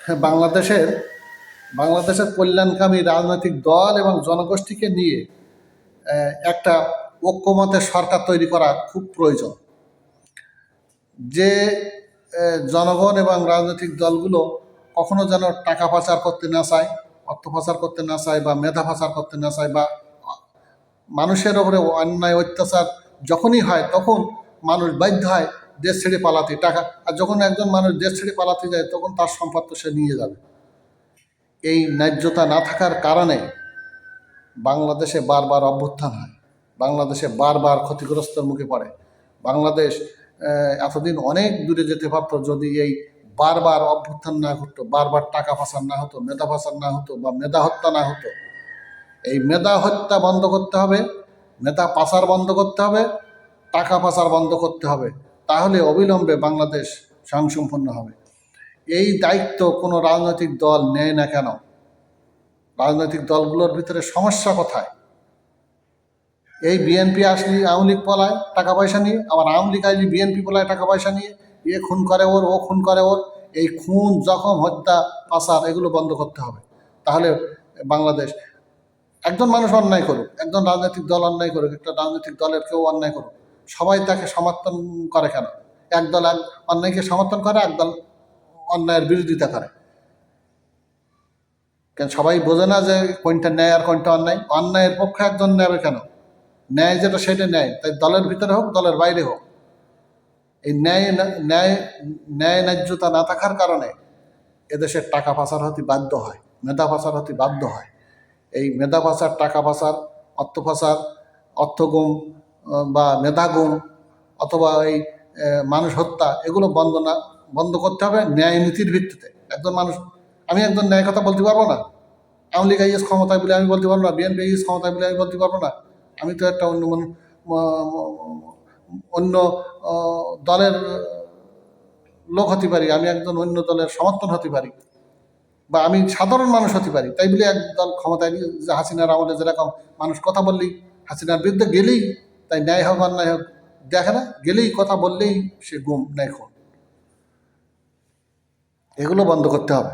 হ্যাঁ, বাংলাদেশের বাংলাদেশের কল্যাণকামী রাজনৈতিক দল এবং জনগোষ্ঠীকে নিয়ে একটা ঐক্যমতের সরকার তৈরি করা খুব প্রয়োজন। যে জনগণ এবং রাজনৈতিক দলগুলো কখনো যেন টাকা পাচার করতে না চায় অর্থ পাচার করতে না চায় বা মেধা পাচার করতে না চায় বা মানুষের ওপরে অন্যায় অত্যাচার যখনই হয় তখন মানুষ বাধ্য হয় দেশ ছেড়ে পালাতে, টাকা, আর যখন একজন মানুষ দেশ ছেড়ে পালাতে যায়, তখন তার সম্পদ তো সে নিয়ে যাবে। এই ন্যায্যতা না থাকার কারণে বাংলাদেশে বারবার অভ্যুত্থান হয়, বাংলাদেশে বারবার ক্ষতিগ্রস্তর মুখে পড়ে। বাংলাদেশ এতদিন অনেক দূরে যেতে পারতো যদি এই বারবার অভ্যুত্থান না ঘটতো, বারবার টাকা পাচার না হতো, মেধা পাচার না হতো বা মেধা হত্যা না হতো। এই মেধা হত্যা বন্ধ করতে হবে, মেধা পাচার বন্ধ করতে হবে, টাকা পাচার বন্ধ করতে হবে। তাহলে অবিলম্বে বাংলাদেশ স্বয়ংসম্পন্ন হবে। এই দায়িত্ব কোনো রাজনৈতিক দল নেয় না কেন? রাজনৈতিক দলগুলোর ভিতরে সমস্যা কোথায়? এই বিএনপি আসলি আওয়ামী লীগ পলায় টাকা পয়সা নিয়ে, আবার আওয়ামী লীগ আসলি বিএনপি পলায় টাকা পয়সা নিয়ে, এ খুন করে ওর, ও খুন করে ওর, এই খুন, জখম, হত্যা, পাচার এগুলো বন্ধ করতে হবে। তাহলে বাংলাদেশ একজন মানুষ অন্যায় করুক, একজন রাজনৈতিক দল অন্যায় করুক, একটা রাজনৈতিক দলের কেউ অন্যায় করুক। সবাই তাকে সমর্থন করে কেন? একদল এক অন্যায়কে সমর্থন করে, একদল অন্যায়ের বিরোধিতা করে। কেন সবাই বোঝে না যে কোনটা ন্যায় আর কোনটা অন্যায়? অন্যায়ের পক্ষে একজন নেবে কেন? ন্যায় যেটা সেটা ন্যায়। তাই দলের ভিতরে হোক, দলের বাইরে হোক। এই ন্যায় ন্যায় ন্যায় ন্যায্যতা না থাকার কারণে এদেশের টাকা পাচার হতে বাধ্য হয়, মেধা পাচার হতে বাধ্য হয়। এই মেধা পাচার, টাকা পাচার, অর্থ পাচার অর্থগুম বা মেধাগুম অথবা এই মানুষ হত্যা, এগুলো বন্ধ না, বন্ধ করতে হবে ন্যায় নীতির ভিত্তিতে। একজন মানুষ, আমি একজন ন্যায় কথা বলতে পারব না? আওয়ামী লীগ আইএস ক্ষমতায় বলে আমি বলতে পারব না? বিএনপি আইএস ক্ষমতায় বলে আমি বলতে পারব না? আমি তো একটা অন্য অন্য দলের লোক হতে পারি, আমি একজন অন্য দলের সমর্থন হতে পারি বা আমি সাধারণ মানুষ হতে পারি। তাই বলে এক দল ক্ষমতায় হাসিনার আমলে যেরকম মানুষ কথা বললেই, হাসিনার বিরুদ্ধে গেলেই তাই ন্যায় হোক, অন্যায় হোক, দেখে না, গেলেই কথা বললেই সে গুম, ন্যায় খুন। এগুলো বন্ধ করতে হবে।